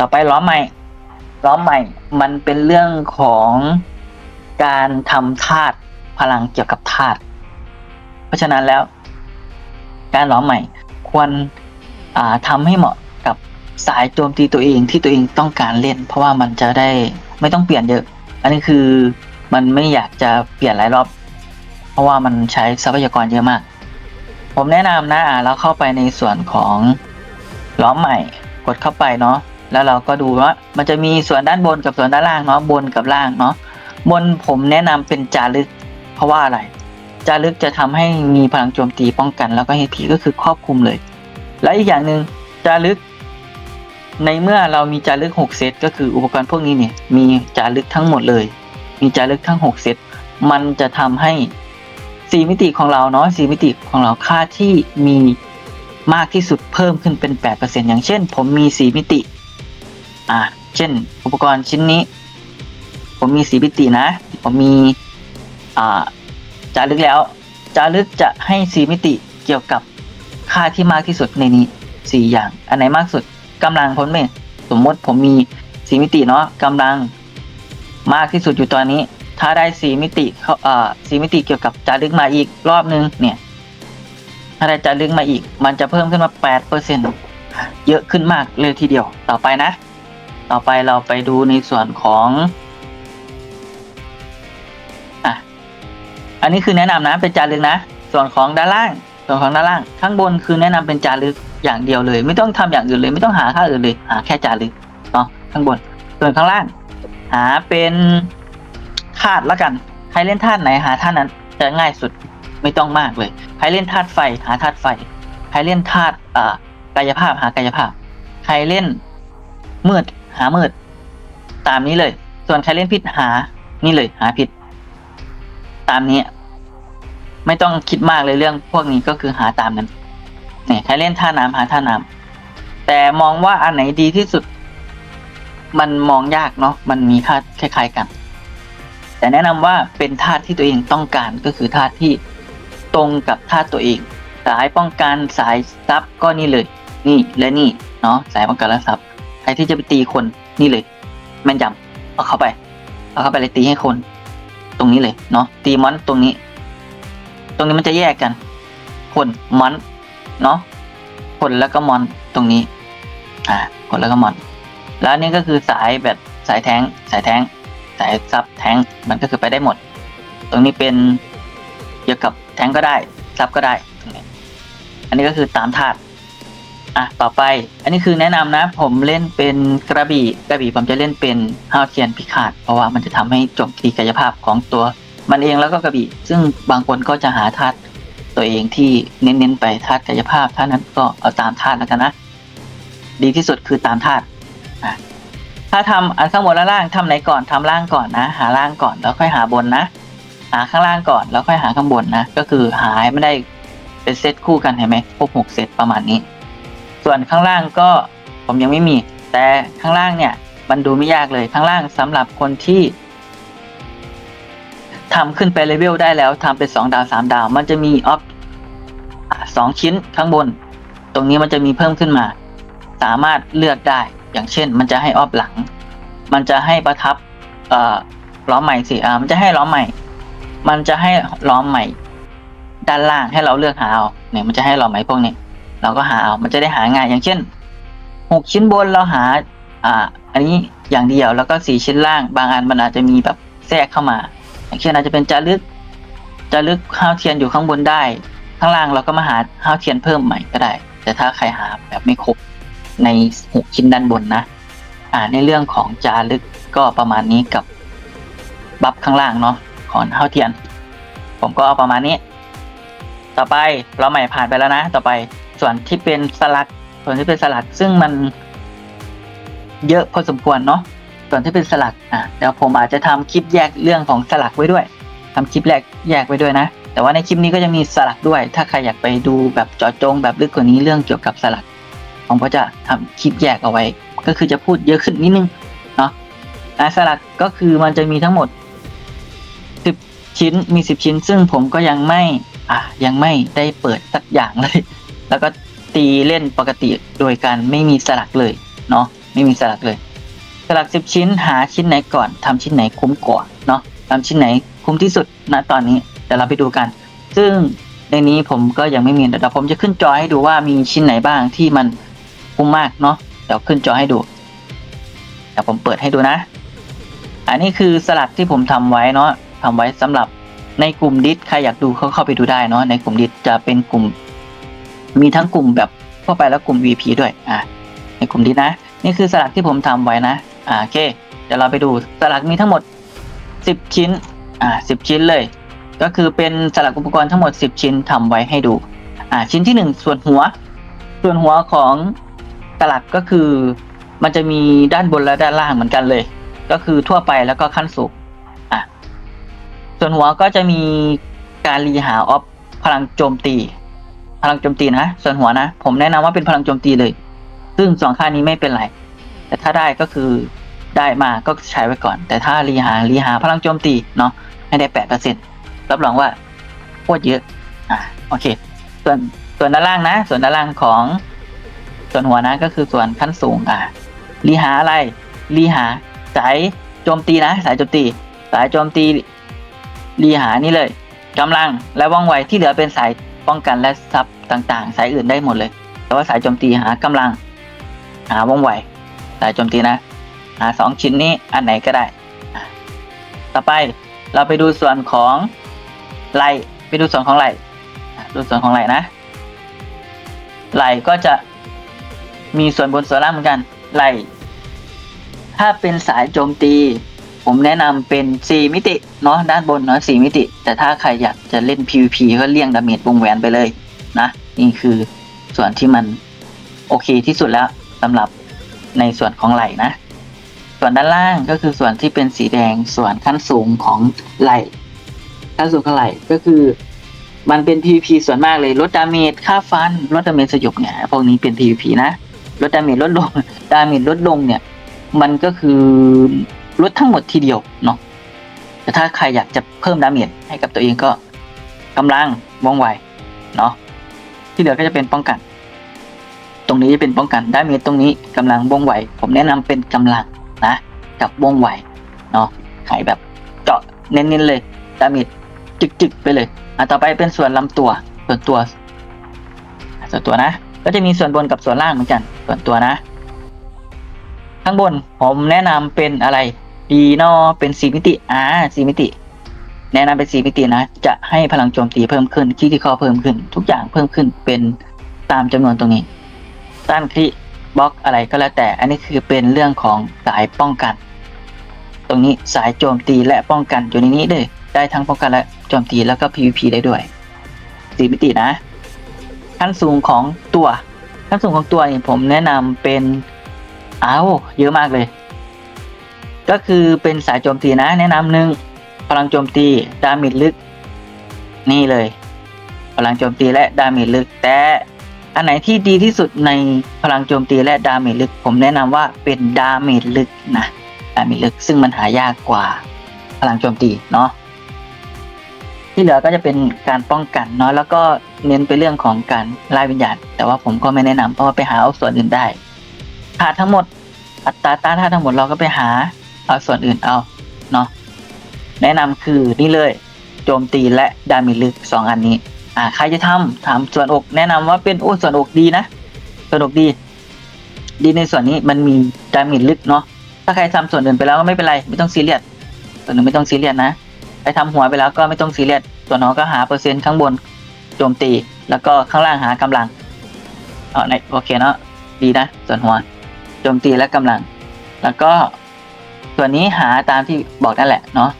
ต่อไปล้อมใหม่ ล้อมใหม่ มันเป็นเรื่องของการทำธาตุพลังเกี่ยวกับธาตุเพราะฉะนั้นแล้ว การล้อมใหม่ควรอ่าทำให้เหมาะกับสายโจมตีตัวเองที่ตัวเองต้องการเล่น เพราะว่ามันจะได้ไม่ต้องเปลี่ยนเยอะ อันนี้คือมันไม่อยากจะเปลี่ยนหลายรอบ เพราะว่ามันใช้ทรัพยากรเยอะมาก ผมแนะนำนะอ่าเราเข้าไปในส่วนของล้อมใหม่ กดเข้าไปเนาะ แล้วเราก็ดูว่ามันจะมีส่วนด้านบนกับส่วนด้านล่างเนาะบนกับล่างเนาะบนผมแนะนำเป็นจารึก เพราะว่าอะไรจารึกจะทำให้มีพลังโจมตีป้องกัน แล้วก็ HP ก็คือครอบคลุมเลย และอีกอย่างหนึ่งจารึก ในเมื่อเรามีจารึก 6 เซตก็คืออุปกรณ์พวกนี้เนี่ยมีจารึกทั้งหมดเลย มีจารึกทั้ง 6 เซตมันจะทำให้สีมิติของเราเนาะสีมิติของเราค่าที่มีมากที่สุดเพิ่มขึ้นเป็น 8%อย่างเช่น ผมมีสีมิติ อ่า เช่น อุปกรณ์ชิ้นนี้ ผมมีสีมิตินะ ผมมี อ่าจารึกแล้ว จารึกจะให้สีมิติเกี่ยวกับค่าที่มากที่สุดในนี้สี่อย่าง อันไหนมากสุดกำลังพ้นเมสมมติผมมีสีมิติเนาะกำลังมากที่สุดอยู่ตอนนี้ ถ้าได้สีมิติเขาอ่าสีมิติเกี่ยวกับจารึกมาอีกรอบนึงเนี่ย ถ้าได้จารึกมาอีก มันจะเพิ่มขึ้นมา8เปอร์เซ็นเยอะขึ้นมากเลยทีเดียวต่อไปนะ ต่อไปเราไปดูในส่วนของอะอันนี้คือแนะนำนะเป็นจารึกนะ ส่วนของด้านล่าง ส่วนของด้านล่าง ข้างบนคือแนะนำเป็นจารึกอย่างเดียวเลย ไม่ต้องทำอย่างอื่นเลยไม่ต้องหาค่าอื่นเลยหาแค่จารึกเนาะข้างบน ส่วนข้างล่าง หาเป็นธาตุละกัน ใครเล่นธาตุไหนหาธาตุนั้นจะง่ายสุดไม่ต้องมากเลย ใครเล่นธาตุไฟหาธาตุไฟ ใครเล่นธาตุกายภาพหากายภาพ ใครเล่นมืด หามืด ตามนี้เลย ส่วนใครเล่นพิษหา นี่เลย หาพิษตามนี้ ไม่ต้องคิดมากเลยเรื่องพวกนี้ก็คือหาตามนั้นเนี่ยใครเล่นท่าน้ำหาท่าน้ำแต่มองว่าอันไหนดีที่สุด มันมองยากเนาะมันมีค่าคล้าย ๆกัน แต่แนะนำว่าเป็นธาตุที่ตัวเองต้องการก็คือธาตุที่ตรงกับธาตุตัวเอง สายป้องกันสายซับก็นี่เลย นี่และนี่เนาะสายป้องกันและซับ ใครที่จะไปตีคนนี่เลย แม่นยำเอาเข้าไป เอาเข้าไปเลยตีให้คน ตรงนี้เลยเนาะตีมอนตรงนี้ ตรงนี้มันจะแยกกัน คนมอนเนาะคนแล้วก็มอนตรงนี้ อ่า คนแล้วก็มอน แล้วนี่ก็คือสายแบบสายแทงสายแทงสายซับแทงมันก็คือไปได้หมด ตรงนี้เป็นเกี่ยวกับแทงก็ได้ซับก็ได้ตรงนี้อันนี้ก็คือตามธาตุ อะต่อไป อันนี้คือแนะนำนะ ผมเล่นเป็นกระบี่กระบี่ผมจะเล่นเป็นห้าวเทียนพิฆาตเพราะว่ามันจะทำให้โจมตีกายภาพของตัว มันเองแล้วก็กระบี่ซึ่งบางคนก็จะหาธาตุตัวเองที่เน้นๆไปธาตุกายภาพท่านั้นก็เอาตามธาตุแล้วกันนะ ดีที่สุดคือตามธาตุอะถ้าทำอันข้างบนและล่างทำไหนก่อนทำล่างก่อนนะ หาล่างก่อนแล้วค่อยหาบนนะหาข้างล่างก่อนแล้วค่อยหาข้างบนนะ ก็คือหาให้ไม่ได้เป็นเซตคู่กันเห็นไหมครบหกเซตประมาณนี้ ส่วนข้างล่างก็ผมยังไม่มี แต่ข้างล่างเนี่ยมันดูไม่ยากเลยข้างล่างสำหรับคนที่ทำขึ้นไปเลเวลได้แล้วทำเป็นสองดาวสามดาว มันจะมีออฟสองชิ้นข้างบน ตรงนี้มันจะมีเพิ่มขึ้นมา สามารถเลือกได้อย่างเช่น มันจะให้ออฟหลัง มันจะให้ประทับล้อใหม่สิอ่ามันจะให้ล้อใหม่ มันจะให้ล้อใหม่ ด้านล่างให้เราเลือกหาเอาเนี่ยมันจะให้ล้อใหม่พวกนี้ เราก็หาเอามันจะได้หาง่ายอย่างเช่นหกชิ้นบนเราหา อ่า อันนี้อย่างเดียวแล้วก็สี่ชิ้นล่าง บางอันมันอาจจะมีแบบแทรกเข้ามา อย่างเช่นอาจจะเป็นจารึกจารึกห้าวเทียนอยู่ข้างบนได้ ข้างล่างเราก็มาหาห้าวเทียนเพิ่มใหม่ก็ได้ แต่ถ้าใครหาแบบไม่ครบในหกชิ้นด้านบนนะ อ่าในเรื่องของจารึกก็ประมาณนี้กับบัฟข้างล่างเนาะของห้าวเทียน ผมก็เอาประมาณนี้ ต่อไปเราใหม่ผ่านไปแล้วนะ ต่อไป ส่วนที่เป็นสลักส่วนที่เป็นสลักซึ่งมันเยอะพอสมควรเนาะส่วนที่เป็นสลักอะเดี๋ยวผมอาจจะทำคลิปแยกเรื่องของสลักไว้ด้วยทำคลิปแยกแยกไว้ด้วยนะ แต่ว่าในคลิปนี้ก็จะมีสลักด้วย ถ้าใครอยากไปดูแบบเจาะจงแบบลึกกว่านี้เรื่องเกี่ยวกับสลักผมก็จะทำคลิปแยกเอาไว้ ก็คือจะพูดเยอะขึ้นนิดนึงเนาะอ่สลักก็คือมันจะมีทั้งหมดสิบชิ้นมีสิบชิ้น ซึ่งผมก็ยังไม่อะยังไม่ได้เปิดสักอย่างเลย แล้วก็ตีเล่นปกติโดยการไม่มีสลักเลยเนาะไม่มีสลักเลย สลักสิบชิ้นหาชิ้นไหนก่อนทำชิ้นไหนคุ้มก่อนเนาะทำชิ้นไหนคุ้มที่สุดณตอนนี้เดี๋ยวเราไปดูกัน ซึ่งในนี้ผมก็ยังไม่มีเดี๋ยวผมจะขึ้นจอให้ดูว่ามีชิ้นไหนบ้างที่มันคุ้มมากเนาะเดี๋ยวขึ้นจอให้ดูเดี๋ยวผมเปิดให้ดูนะ อันนี้คือสลักที่ผมทำไว้เนาะทำไว้สำหรับในกลุ่มดิสใครอยากดูเขาเข้าไปดูได้เนาะในกลุ่มดิสจะเป็นกลุ่ม มีทั้งกลุ่มแบบทั่วไปแล้วกลุ่ม VP ด้วยอะในกลุ่มดิสนะ นี่คือสลักที่ผมทำไว้นะอ่าโอเค เดี๋ยวเราไปดูสลักมีทั้งหมด 10 ชิ้นอ่า10 ชิ้นเลย ก็คือเป็นสลักอุปกรณ์ทั้งหมด 10 ชิ้นทำไว้ให้ดูอ่าชิ้นที่ 1 ส่วนหัว ส่วนหัวของสลักก็คือมันจะมีด้านบนและด้านล่างเหมือนกันเลย ก็คือทั่วไปแล้วก็ขั้นสูงอะส่วนหัวก็จะมีการรีหาออฟพลังโจมตี พลังโจมตีนะ ส่วนหัวนะ ผมแนะนำว่าเป็นพลังโจมตีเลย ซึ่งสองค่านี้ไม่เป็นไร แต่ถ้าได้ก็คือได้มาก็ใช้ไว้ก่อน แต่ถ้ารีหารีหาพลังโจมตีเนาะให้ได้แปดเปอร์เซ็นต์รับรองว่าโคตรเยอะ อะโอเค ส่วนส่วนด้านล่างนะ ส่วนด้านล่างของส่วนหัวนะก็คือส่วนขั้นสูงอะรีหาอะไรรีหาสายโจมตีนะ สายโจมตี สายโจมตีรีหานี่เลยกำลังและว่องไวที่เหลือเป็นสาย ป้องกันและซับต่างๆ สายอื่นได้หมดเลย แต่ว่าสายโจมตีหากำลัง หาว่องไวสายโจมตีนะ หาสองชิ้นนี้อันไหนก็ได้ ต่อไปเราไปดูส่วนของไหลไปดูส่วนของไหลอะดูส่วนของไหลนะ ไหลก็จะมีส่วนบนส่วนล่างเหมือนกัน ไหลถ้าเป็นสายโจมตี ผมแนะนำเป็น 4 มิติเนาะด้านบนเนาะ4มิติ แต่ถ้าใครอยากจะเล่น PVP ก็เลี่ยงดาเมจวงแหวนไปเลยนะ นี่คือส่วนที่มันโอเคที่สุดแล้วสำหรับในส่วนของไหล่นะ ส่วนด้านล่างก็คือส่วนที่เป็นสีแดงส่วนขั้นสูงของไหล่ขั้นสูงของไหล่ก็คือมันเป็น PVP ส่วนมากเลยลดดาเมจค่าฟันลดดาเมจสยบเนี่ยพวกนี้เป็น PVP นะลดดาเมจลดลงดาเมจลดลงเนี่ย มันก็คือ ลดทั้งหมดทีเดียวเนาะแต่ถ้าใครอยากจะเพิ่มดาเมจให้กับตัวเองก็กำลังว่องไวเนาะที่เหลือก็จะเป็นป้องกัน ตรงนี้จะเป็นป้องกันดาเมจตรงนี้กำลังว่องไวผมแนะนำเป็นกำลังนะกับว่องไวเนาะขายแบบเจาะเน้นๆเลยดาเมจจึกๆไปเลยอะต่อไปเป็นส่วนลำตัวส่วนตัว ส่วนตัวนะ ก็จะมีส่วนบนกับส่วนล่างเหมือนกัน ส่วนตัวนะ ข้างบนผมแนะนำเป็นอะไร ดีเนอเป็นสีมิติอ่าสีมิติ แนะนำเป็นสีมิตินะ จะให้พลังโจมตีเพิ่มขึ้นคีที่คอเพิ่มขึ้น ทุกอย่างเพิ่มขึ้นเป็นตามจำนวนตรงนี้ต้านคลิบล็อกอะไรก็แล้วแต่ อันนี้คือเป็นเรื่องของสายป้องกัน ตรงนี้สายโจมตีและป้องกันอยู่ในนี้เลยได้ทั้งป้องกันและโจมตีแล้วก็ PVP ได้ด้วยสีมิตินะขั้นสูงของตัวขั้นสูงของตัวนี่ผมแนะนำเป็นอ้าวเยอะมากเลย ก็คือเป็นสายโจมตีนะ แนะนำหนึ่งพลังโจมตีดาเมจลึก นี่เลย พลังโจมตีและดาเมจลึก แต่อันไหนที่ดีที่สุดในพลังโจมตีและดาเมจลึก ผมแนะนำว่าเป็นดาเมจลึกนะดาเมจลึกซึ่งมันหายากกว่าพลังโจมตีเนาะที่เหลือก็จะเป็นการป้องกันเนาะแล้วก็เน้นไปเรื่องของการไล่วิญญาณแต่ว่าผมก็ไม่แนะนำเพราะว่าไปหาเอาส่วนอื่นได้ขาดทั้งหมดอัตราต้านทานทั้งหมดเราก็ไปหา เอาส่วนอื่นเอาเนาะแนะนำคือนี่เลยโจมตีและดาเมจลึกสองอันนี้อ่าใครจะทำถามส่วนอก แนะนำว่าเป็นโอ้ส่วนอกดีนะ ส่วนอกดี ดีในส่วนนี้มันมีดาเมจลึกเนาะถ้าใครทำส่วนอื่นไปแล้วก็ไม่เป็นไรไม่ต้องซีเรียสส่วนอื่นไม่ต้องซีเรียสนะใครทำหัวไปแล้วก็ไม่ต้องซีเรียสส่วนน้องก็หาเปอร์เซ็นต์ข้างบนโจมตี แล้วก็ข้างล่างหากำลังเอาในโอเคเนาะดีนะ ส่วนหัวโจมตีและกำลัง แล้วก็ ส่วนนี้หาตามที่บอกนั่นแหละเนาะ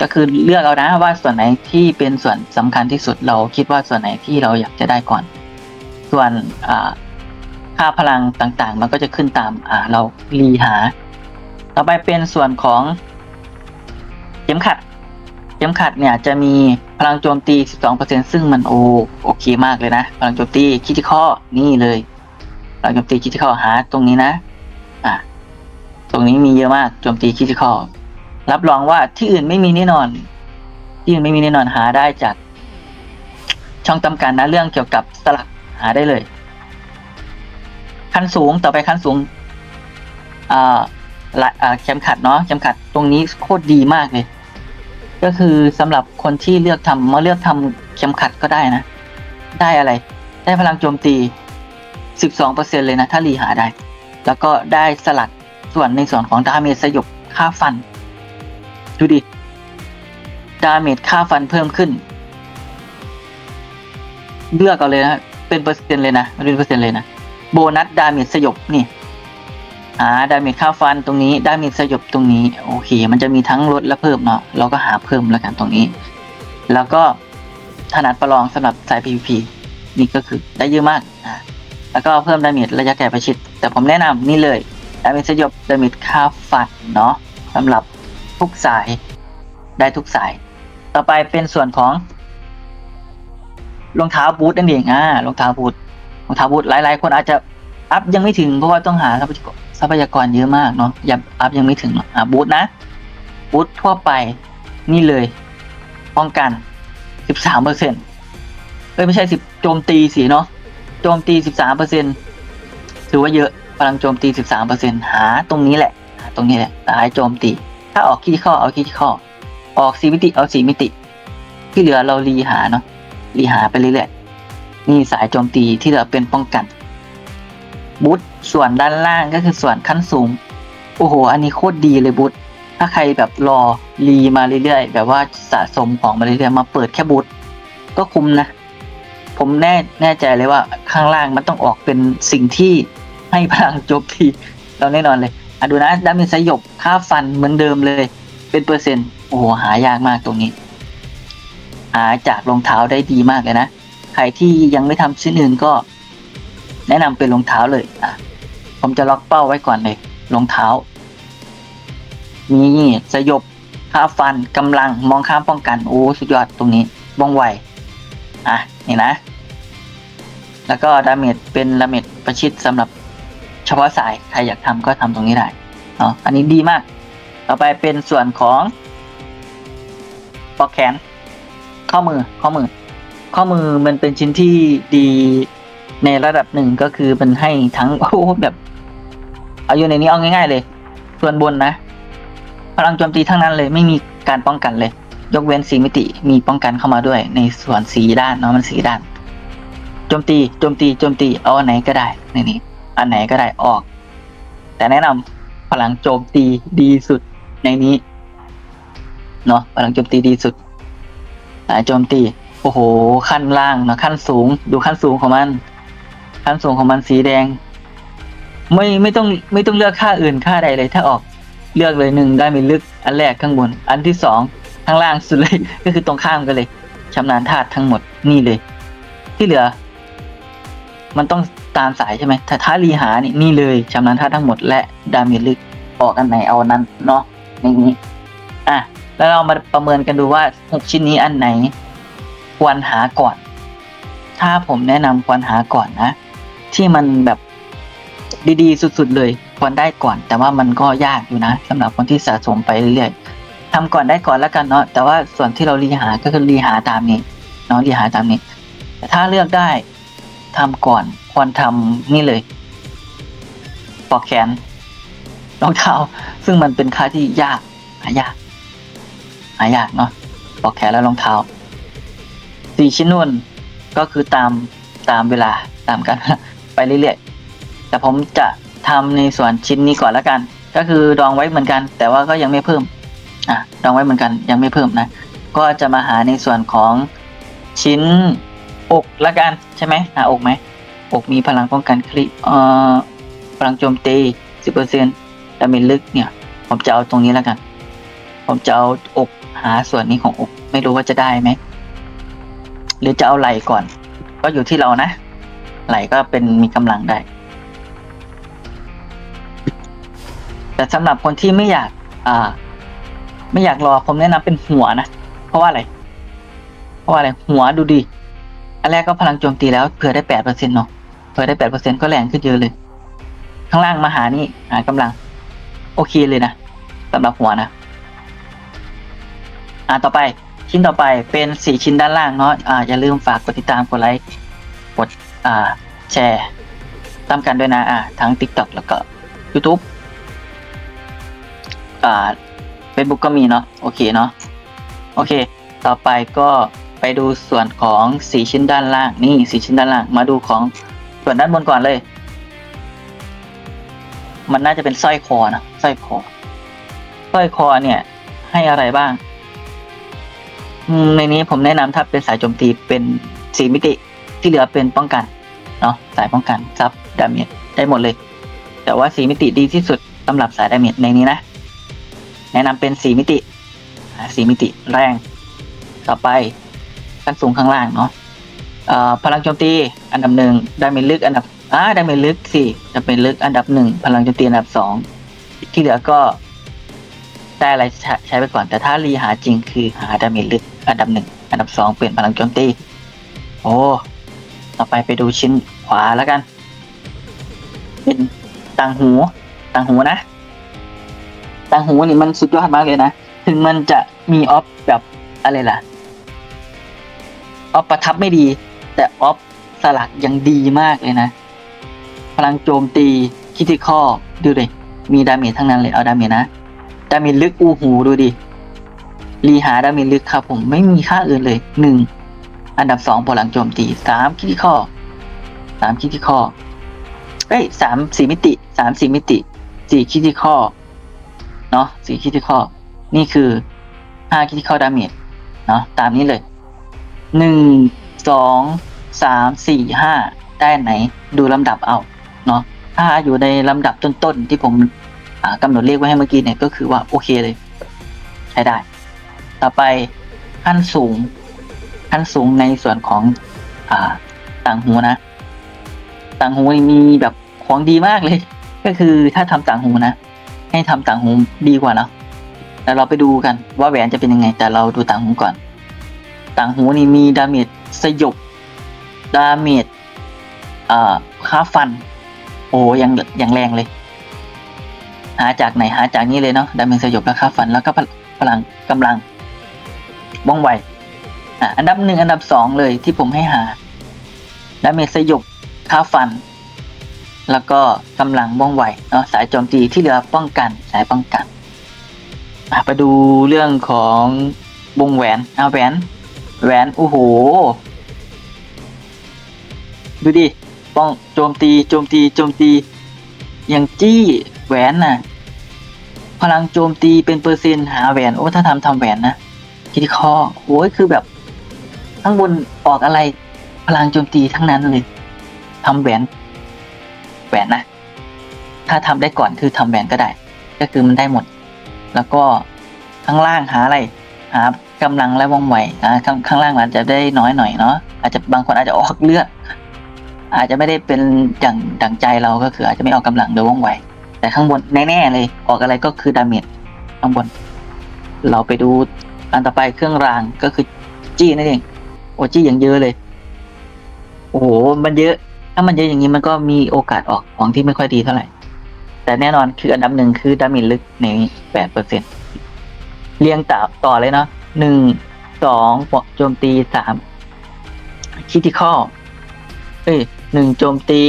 ก็คือเลือกเอานะว่าส่วนไหนที่เป็นส่วนสำคัญที่สุดเราคิดว่าส่วนไหนที่เราอยากจะได้ก่อน ส่วนค่าพลังต่างๆ มันก็จะขึ้นตามเรารีหา ต่อไปเป็นส่วนของเข็มขัดเข็มขัดเนี่ยจะมีพลังโจมตี 12%ซึ่งมันโอโอเคมากเลยนะ พลังโจมตีคิดข้อนี่เลยพลังโจมตีคิดข้อหาตรงนี้นะ อะ ตรงนี้มีเยอะมากโจมตีคิดข้อรับรองว่าที่อื่นไม่มีแน่นอน ที่อื่นไม่มีแน่นอนหาได้จาก ช่องจำกัดนะเรื่องเกี่ยวกับสลักหาได้เลย ขั้นสูงต่อไปขั้นสูงอ่าละอ่าเข็มขัดเนาะเข็มขัดตรงนี้โคตรดีมากเลย ก็คือสำหรับคนที่เลือกทำมาเลือกทำเข็มขัดก็ได้นะ ได้อะไร ได้พลังโจมตี 12%เลยนะ ถ้ารีหาได้ แล้วก็ได้สลัด ส่วนในส่วนของดาเมจสยบค่าฟัน ดูดิ ดาเมจค่าฟันเพิ่มขึ้น เลือกเอาเลยนะ เป็นเปอร์เซ็นต์เลยนะเป็นเปอร์เซ็นต์เลยนะ โบนัสดาเมจสยบนี่หาดาเมจค่าฟันตรงนี้ดาเมจสยบตรงนี้ โอเค มันจะมีทั้งลดและเพิ่มเนาะเราก็หาเพิ่มแล้วกันตรงนี้ แล้วก็ถนัดประลองสำหรับสาย PVP นี่ก็คือได้เยอะมากอ่าแล้วก็เพิ่มดาเมจระยะไกลประชิด แต่ผมแนะนำนี่เลย ดาเมจสยบดาเมจค่าฟันเนาะสำหรับทุกสายได้ทุกสาย ต่อไปเป็นส่วนของรองเท้าบูทนั่นเองอ่ารองเท้าบูทรองเท้าบูทหลายๆ คนอาจจะอัพยังไม่ถึงเพราะว่าต้องหาทรัพยากรเยอะมากเนาะยังอัพยังไม่ถึงอ่าบูทนะบูททั่วไปนี่เลยป้องกัน 13เปอร์เซ็นต์เอ้ยไม่ใช่สิบโจมตีสิเนาะโจมตี 13เปอร์เซ็นต์ถือว่าเยอะ พลังโจมตี 13เปอร์เซ็นต์หาตรงนี้แหละ ตรงนี้แหละสายโจมตี ถ้าออกคีย์ข้อเอาคีย์ข้อ ออกสีมิติเอาสีมิติ ที่เหลือเรารีหาเนาะรีหาไปเรื่อยๆนี่สายโจมตีที่เหลือเป็นป้องกัน บูทส่วนด้านล่างก็คือส่วนขั้นสูง โอ้โห อันนี้โคตรดีเลยบูทถ้าใครแบบรอรีมาเรื่อยๆแบบว่าสะสมของมาเรื่อยๆมาเปิดแค่บูทก็คุ้มนะ ผมแน่แน่ใจเลยว่าข้างล่างมันต้องออกเป็นสิ่งที่ ให้พลังโจมตีเราแน่นอนเลยอะดูนะดาเมจสยบค่าฟันเหมือนเดิมเลย เป็นเปอร์เซ็นต์โอ้โหหายากมากตรงนี้ หาจากรองเท้าได้ดีมากเลยนะใครที่ยังไม่ทำชิ้นอื่นก็ แนะนำเป็นรองเท้าเลยอะผมจะล็อกเป้าไว้ก่อนเลยรองเท้า มีสยบค่าฟันกำลังมองข้ามป้องกันโอ้สุดยอดตรงนี้ว่องไวอะนี่นะ แล้วก็ดาเมจเป็นดาเมจประชิดสำหรับ เฉพาะสายใครอยากทำก็ทำตรงนี้ได้เนาะอันนี้ดีมาก ต่อไปเป็นส่วนของปอกแขน ข้อมือข้อมือ ข้อมือมันเป็นชิ้นที่ดีในระดับหนึ่งก็คือมันให้ทั้งโอ้แบบเอาอยู่ในนี้เอาง่าย ๆ เลย ส่วนบนนะพลังโจมตีทั้งนั้นเลยไม่มีการป้องกันเลย ยกเว้นสีมิติมีป้องกันเข้ามาด้วย ในส่วนสีด้านเนาะมันสีด้านโจมตีโจมตีโจมตีเอาอันไหนก็ได้ในนี้ อันไหนก็ได้ออก แต่แนะนำพลังโจมตีดีสุดในนี้เนาะพลังโจมตีดีสุดสายโจมตี โอ้โห ขั้นล่างเนาะขั้นสูง ดูขั้นสูงของมัน ขั้นสูงของมันสีแดง ไม่ไม่ต้องไม่ต้องเลือกค่าอื่นค่าใดเลยถ้าออกเลือกเลยหนึ่งได้มีลึกอันแรกข้างบน อันที่สองข้างล่างสุดเลยก็คือตรงข้ามกันเลยชำนาญธาตุทั้งหมดนี่เลย ที่เหลือ มันต้องตามสายใช่ไหมถ้าท้ารีหานี่นี่เลยชำนาญธาทั้งหมดและดาเมจลึกออกอันไหนเอานั้นเนาะอย่างนี้อะแล้วเรามาประเมินกันดูว่าหกชิ้นนี้อันไหน ควรหาก่อน ถ้าผมแนะนำควรหาก่อนนะ ที่มันแบบดีๆ สุดๆเลย ควรได้ก่อน แต่ว่ามันก็ยากอยู่นะสำหรับคนที่สะสมไปเรื่อยๆทำก่อนได้ก่อนแล้วกันเนาะแต่ว่าส่วนที่เรารีหาก็คือรีหาตามนี้เนาะรีหาตามนี้ แต่ถ้าเลือกได้ ทำก่อน ควรทำนี่เลยปอกแขนรองเท้า ซึ่งมันเป็นค่าที่ยากหายากหายากเนาะปอกแขนและรองเท้าสี่ชิ้นนุ่นก็คือตามตามเวลาตามกันไปเรื่อยๆ แต่ผมจะทำในส่วนชิ้นนี้ก่อนแล้วกัน ก็คือดองไว้เหมือนกัน แต่ว่าก็ยังไม่เพิ่มอะดองไว้เหมือนกันยังไม่เพิ่มนะ ก็จะมาหาในส่วนของชิ้น อกละกันใช่ไหมหาอกไหมอกมีพลังป้องกันคลิเอ่อพลังโจมตีสิบเปอร์เซ็นต์ดาเมจลึกเนี่ย ผมจะเอาตรงนี้แล้วกัน ผมจะเอาอกหาส่วนนี้ของอก ไม่รู้ว่าจะได้ไหม หรือจะเอาไหล่ก่อน ก็อยู่ที่เรานะ ไหล่ก็เป็นมีกำลังได้ แต่สำหรับคนที่ไม่อยาก อ่า ไม่อยากรอผมแนะนำเป็นหัวนะ เพราะว่าอะไร เพราะว่าอะไร หัวดูดี อันแรกก็พลังโจมตีแล้วเผื่อได้แปดเปอร์เซ็นต์เนาะเผื่อได้แปดเปอร์เซ็นต์ก็แรงขึ้นเยอะเลย ข้างล่างมาหานี่หากำลัง โอเคเลยนะสำหรับหัวนะ อ่าต่อไปชิ้นต่อไปเป็นสี่ชิ้นด้านล่างเนาะอ่าอย่าลืมฝากกดติดตามกดไลค์กดอ่าแชร์ตามกันด้วยนะอ่าทั้ง TikTok แล้วก็ YouTube อ่าเฟซบุ๊กก็มีเนาะโอเคเนาะโอเค ต่อไปก็ ไปดูส่วนของสีชิ้นด้านล่างนี่สีชิ้นด้านล่างมาดูของส่วนด้านบนก่อนเลย มันน่าจะเป็นสร้อยคอนะสร้อยคอสร้อยคอเนี่ย ให้อะไรบ้างในนี้ผมแนะนำถ้าเป็นสายโจมตีเป็นสีมิติที่เหลือเป็นป้องกันเนาะสายป้องกันซับดาเมจได้หมดเลย แต่ว่าสีมิติดีที่สุดสำหรับสายดาเมจในนี้นะ แนะนำเป็นสีมิติสีมิติแรง ต่อไป ขั้นสูงข้างล่างเนาะพลังโจมตีอันดับหนึ่งดาเมจลึกอันดับอ่าดาเมจลึกสี่ดาเมจลึกอันดับหนึ่งพลังโจมตีอันดับสองที่เหลือก็ได้อะไรใช้ใช้ไปก่อน แต่ถ้ารีหาจริงคือหาดาเมจลึกอันดับหนึ่งอันดับสองเปลี่ยนพลังโจมตีโอ้ต่อไปไปดูชิ้นขวาแล้วกัน เป็นต่างหูต่างหูนะต่างหูนี่มันสุดยอดมากเลยนะ ถึงมันจะมีออฟแบบอะไรล่ะ ออฟประทับไม่ดี แต่ออฟสลักยังดีมากเลยนะ พลังโจมตีคิติคอดูดิมีดาเมจทั้งนั้นเลยเอาดาเมจนะดาเมจลึกอูหูดูดิรีหาดาเมจลึกครับผมไม่มีค่าอื่นเลยหนึ่งอันดับสองพลังโจมตีสามคิติคอสามคิติคอเอ้ยสามสี่มิติสามสี่มิติสี่คิติคอเนาะสี่คิติคอนี่คือห้าคิติคอดาเมจเนาะตามนี้เลย หนึ่งสองสามสี่ห้าได้ไหน ดูลำดับเอาเนาะถ้าอยู่ในลำดับต้นๆที่ผมกำหนดเลขไว้ให้เมื่อกี้เนี่ยก็คือว่าโอเคเลย ใช้ได้ ต่อไปขั้นสูงขั้นสูงในส่วนของอ่าต่างหูนะต่างหูมีแบบของดีมากเลย ก็คือถ้าทำต่างหูนะ ให้ทำต่างหูดีกว่าเนาะแต่เราไปดูกันว่าแหวนจะเป็นยังไง แต่เราดูต่างหูก่อน ต่างหูนี่มีดาเมจสยบดาเมจอ่าค่าฟัน โอ้ยังยังแรงเลย หาจากไหนหาจากนี้เลยเนาะดาเมจสยบและค่าฟันแล้วก็พลังกำลังว่องไวอะอันดับหนึ่งอันดับสองเลยที่ผมให้หาดาเมจสยบค่าฟัน แล้วก็กำลังว่องไวเนาะสายโจมตีที่เหลือป้องกันสายป้องกันไปดูเรื่องของวงแหวนเอาแหวน แหวนโอ้โห ดูดิป้องโจมตีโจมตีโจมตีอย่างจี้แหวนน่ะ พลังโจมตีเป็นเปอร์เซ็นต์หาแหวนโอ้ถ้าทำทำแหวนนะคิดคอโอ้ยคือแบบข้างบนออกอะไรพลังโจมตีทั้งนั้นเลยทำแหวนแหวนนะ ถ้าทำได้ก่อนคือทำแหวนก็ได้ ก็คือมันได้หมด แล้วก็ข้างล่างหาอะไร หากำลังและว่องไวอ่าข้างข้างล่างอาจจะได้น้อยหน่อยเนาะอาจจะบางคนอาจจะออกเลือด อาจจะไม่ได้เป็นอย่างดังใจเราก็คือ อาจจะไม่ออกกำลังหรือว่องไวแต่ข้างบนแน่ๆเลยออกอะไรก็คือดาเมจข้างบน เราไปดูอันต่อไปเครื่องรางก็คือจี้นั่นเองโอ้จี้อย่างเยอะเลย โอ้โหมันเยอะ ถ้ามันเยอะอย่างนี้มันก็มีโอกาสออกของที่ไม่ค่อยดีเท่าไหร่แต่แน่นอนคืออันดับหนึ่งคือดาเมจลึกในแปดเปอร์เซ็นต์ เรียงต่อต่อเลยเนาะหนึ่งสองโจมตีสามคิติคอเอ้ยหนึ่งโจมตี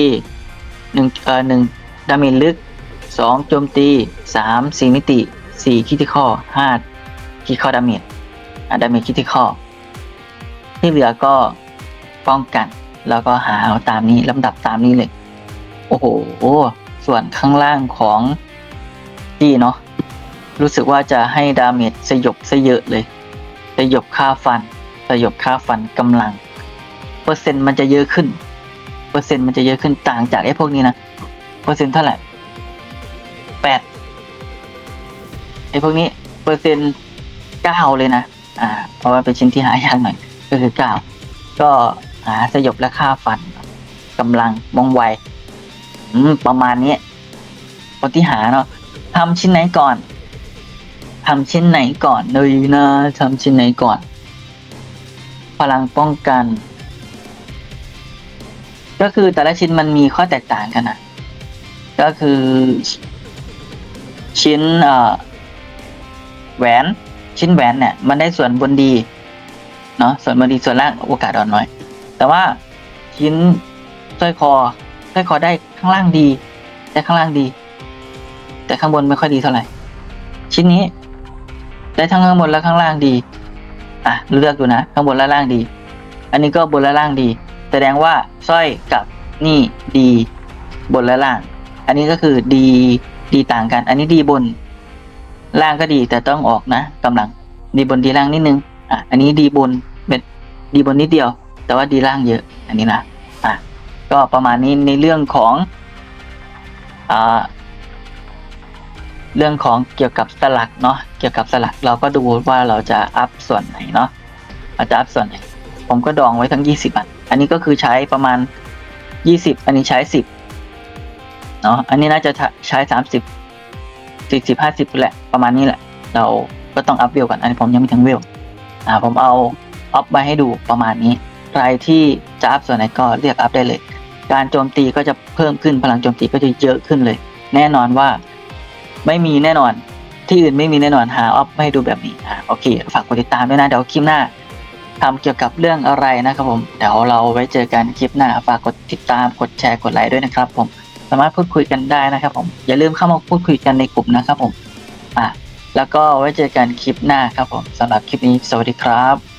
หนึ่งเอ่อหนึ่งดาเมจลึกสองโจมตีสามสี่มิติสี่คิติคอห้าคิดข้อดาเมจดาเมจคิดที่ข้อที่เหลือก็ป้องกัน แล้วก็หาเอาตามนี้ลำดับตามนี้เลย โอ้โห ส่วนข้างล่างของที่เนาะ รู้สึกว่าจะให้ดาเมจสยบซะเยอะเลย สยบค่าฟัน สยบค่าฟันกำลัง เปอร์เซ็นต์มันจะเยอะขึ้น เปอร์เซ็นต์มันจะเยอะขึ้นต่างจากไอ้พวกนี้นะ เปอร์เซ็นต์เท่าไหร่แปดไอ้พวกนี้เปอร์เซ็นต์เก้าเลยนะ อ่า เพราะว่าเป็นชิ้นที่หายากหน่อย ก็คือเก้า ก็หาสยบและค่าฟันกำลังมองไวอืมประมาณนี้คนที่หาเนาะทำชิ้นไหนก่อน ทำชิ้นไหนก่อนเลยนะทำชิ้นไหนก่อน พลังป้องกัน ก็คือแต่ละชิ้นมันมีข้อแตกต่างกันนะก็คือชิ้นแหวนชิ้นแหวนเนี่ย มันได้ส่วนบนดีเนาะส่วนบนดีส่วนล่างโอกาสอ่อนน้อย แต่ว่าชิ้นสร้อยคอสร้อยคอได้ข้างล่างดีได้ข้างล่างดี แต่ข้างบนไม่ค่อยดีเท่าไหร่ ชิ้นนี้ ได้ทั้งข้างบนและข้างล่างดี อะเลือกดูนะ ข้างบนและล่างดี อันนี้ก็บนและล่างดี แสดงว่าสร้อยกับนี่ดี บนและล่าง อันนี้ก็คือดีดีต่างกัน อันนี้ดีบน ล่างก็ดีแต่ต้องออกนะกำลัง ดีบนดีล่างนิดนึง อะ อันนี้ดีบนเป็นดีบนนิดเดียว แต่ว่าดีล่างเยอะ อันนี้นะ อะ ก็ประมาณนี้ในเรื่องของอ่า เรื่องของเกี่ยวกับสลักเนาะเกี่ยวกับสลักเราก็ดูว่าเราจะอัพส่วนไหนเนาะเราจจะอัพส่วนไหนผมก็ดองไว้ทั้งยี่สิบอันอันนี้ก็คือใช้ประมาณยี่สิบอันนี้ใช้สิบเนาะอันนี้น่าจะใช้สามสิบสี่สิบห้าสิบแหละประมาณนี้แหละ เราก็ต้องอัพเวลกันอันนี้ผมยังไม่ถึงเวลอ่าผมเอาอัพมาให้ดูประมาณนี้ ใครที่จะอัพส่วนไหนก็เรียกอัพได้เลย การโจมตีก็จะเพิ่มขึ้นพลังโจมตีก็จะเยอะขึ้นเลย แน่นอนว่า ไม่มีแน่นอน ที่อื่นไม่มีแน่นอนหาอัพให้ดูแบบนี้อ่าโอเค ฝากกดติดตามด้วยนะเดี๋ยวคลิปหน้าทำเกี่ยวกับเรื่องอะไรนะครับผมเดี๋ยวเราไว้เจอกันคลิปหน้าฝากกดติดตามกดแชร์กดไลค์ด้วยนะครับ ผมสามารถพูดคุยกันได้นะครับ ผมอย่าลืมเข้ามาพูดคุยกันในกลุ่มนะครับผมอะแล้วก็ไว้เจอกันคลิปหน้าครับผมสำหรับคลิปนี้สวัสดีครับ